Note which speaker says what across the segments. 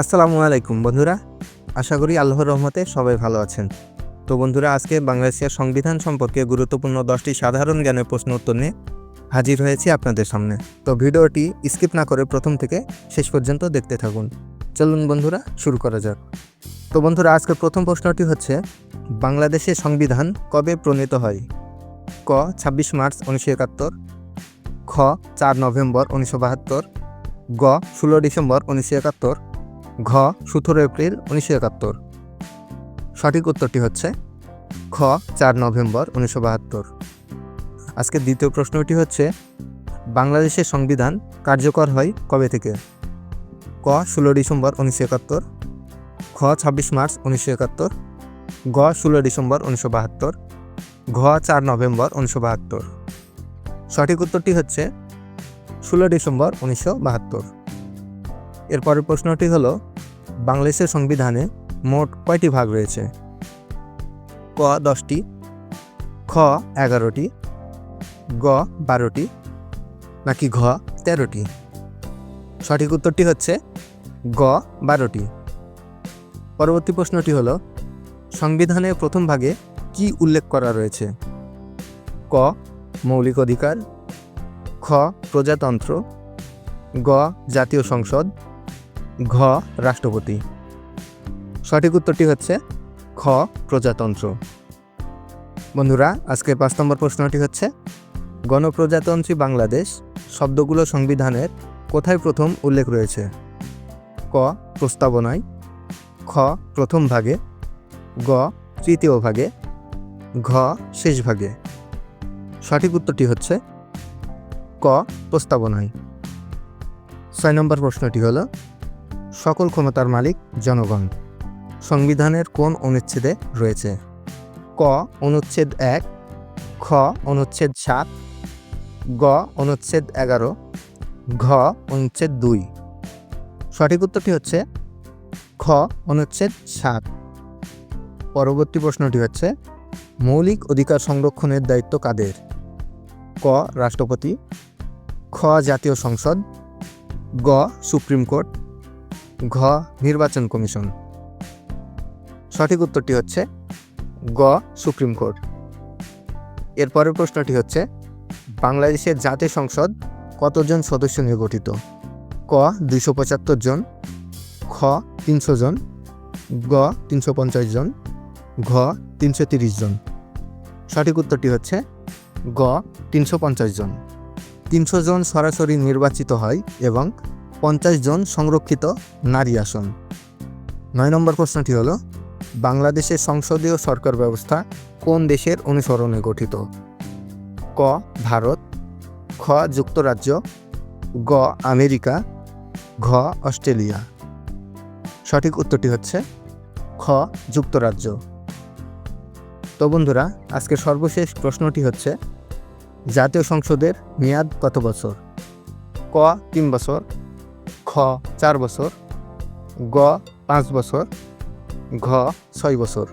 Speaker 1: আসসালামু আলাইকুম, বন্ধুরা। আশা করি আল্লাহর রহমতে সবাই ভালো আছেন। তো বন্ধুরা, আজকে বাংলাদেশের সংবিধান সম্পর্কে গুরুত্বপূর্ণ দশটি সাধারণ জ্ঞানের প্রশ্ন উত্তর নিয়ে হাজির হয়েছি আপনাদের সামনে। তো ভিডিওটি স্কিপ না করে প্রথম থেকে শেষ পর্যন্ত দেখতে থাকুন। চলুন বন্ধুরা, শুরু করা যাক। তো বন্ধুরা আজকের প্রথম প্রশ্নটি হচ্ছে বাংলাদেশের সংবিধান কবে প্রণীত হয়? ক, ছাব্বিশ মার্চ উনিশশো একাত্তর। খ, চার নভেম্বর উনিশশো বাহাত্তর। গ, ষোলো ডিসেম্বর উনিশশো একাত্তর। ঘ, সতেরো এপ্রিল উনিশশো একাত্তর। সঠিক উত্তরটি হচ্ছে খ চার নভেম্বর উনিশশো বাহাত্তর। আজকের দ্বিতীয় প্রশ্নটি হচ্ছে, বাংলাদেশের সংবিধান কার্যকর হয় কবে থেকে? ক, ষোলো ডিসেম্বর উনিশশো একাত্তর। খ ছাব্বিশ মার্চ উনিশশো একাত্তর। গ ষোলো ডিসেম্বর উনিশশো বাহাত্তর। ঘ, চার নভেম্বর উনিশশো বাহাত্তর। সঠিক উত্তরটি হচ্ছে, ষোলো ডিসেম্বর উনিশশো বাহাত্তর। এরপরের প্রশ্নটি হলো, বাংলাদেশের সংবিধানে মোট কয়টি ভাগ রয়েছে? ক দশটি, খ এগারোটি, গ বারোটি, নাকি ঘ তেরোটি? সঠিক উত্তরটি হচ্ছে গ বারোটি। পরবর্তী প্রশ্নটি হলো, সংবিধানের প্রথম ভাগে কি উল্লেখ করা রয়েছে? ক মৌলিক অধিকার, খ প্রজাতন্ত্র, গ জাতীয় সংসদ ঘ, রাষ্ট্রপতি। সঠিক উত্তরটি হচ্ছে খ, প্রজাতন্ত্র। বন্ধুরা, আজকে পাঁচ নম্বর প্রশ্নটি হচ্ছে, গণপ্রজাতন্ত্রী বাংলাদেশ শব্দগুলো সংবিধানের কোথায় প্রথম উল্লেখ রয়েছে? ক, প্রস্তাবনায়। খ, প্রথম ভাগে। গ, তৃতীয় ভাগে। ঘ, শেষ ভাগে। সঠিক উত্তরটি হচ্ছে ক, প্রস্তাবনায়। ছয় নম্বর প্রশ্নটি হলো সকল ক্ষমতার মালিক জনগণ। সংবিধানের কোন অনুচ্ছেদে রয়েছে? ক, অনুচ্ছেদ এক, খ, অনুচ্ছেদ সাত, গ, অনুচ্ছেদ এগারো, ঘ, অনুচ্ছেদ দুই। সঠিক উত্তরটি হচ্ছে খ, অনুচ্ছেদ সাত। পরবর্তী প্রশ্নটি হচ্ছে, মৌলিক অধিকার সংরক্ষণের দায়িত্ব কাদের? ক, রাষ্ট্রপতি। খ, জাতীয় সংসদ। গ, সুপ্রিম কোর্ট। ঘ, নির্বাচন কমিশন। সঠিক উত্তরটি হচ্ছে গ, সুপ্রিম কোর্ট। এরপরের প্রশ্নটি হচ্ছে বাংলাদেশের জাতীয় সংসদ কতজন সদস্য নিয়ে গঠিত? ক, দুইশো পঁচাত্তর জন। খ, তিনশো জন। গ, তিনশো পঞ্চাশ জন। ঘ, তিনশো তিরিশ জন। সঠিক উত্তরটি হচ্ছে গ, তিনশো পঞ্চাশ জন। তিনশো জন সরাসরি নির্বাচিত হয় এবং পঞ্চাশ জন সংরক্ষিত নারী আসন। নয় নম্বর প্রশ্নটি হলো, বাংলাদেশের সংসদীয় সরকার ব্যবস্থা কোন দেশের অনুসরণে গঠিত? ক, ভারত, খ, যুক্তরাজ্য, গ, আমেরিকা, ঘ, অস্ট্রেলিয়া। সঠিক উত্তরটি হচ্ছে খ, যুক্তরাজ্য। তো বন্ধুরা, আজকের সর্বশেষ প্রশ্নটি হচ্ছে, জাতীয় সংসদের মেয়াদ কত বছর? ক, তিন বছর চার বছর, গ পাঁচ বছর, ঘ ছয় বছর।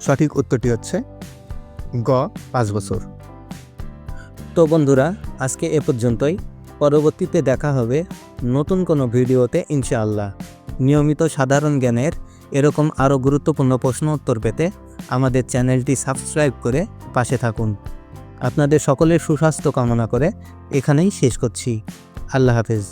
Speaker 1: সঠিক উত্তরটি হচ্ছে গ পাঁচ বছর। তো বন্ধুরা, আজকে এ পর্যন্তই। পরবর্তীতে দেখা হবে নতুন কোনো ভিডিওতে, ইনশাআল্লাহ। নিয়মিত সাধারণ জ্ঞানের এরকম আরও গুরুত্বপূর্ণ প্রশ্ন উত্তর পেতে আমাদের চ্যানেলটি সাবস্ক্রাইব করে পাশে থাকুন। আপনাদের সকলের সুস্বাস্থ্য কামনা করে এখানেই শেষ করছি। আল্লাহ হাফেজ।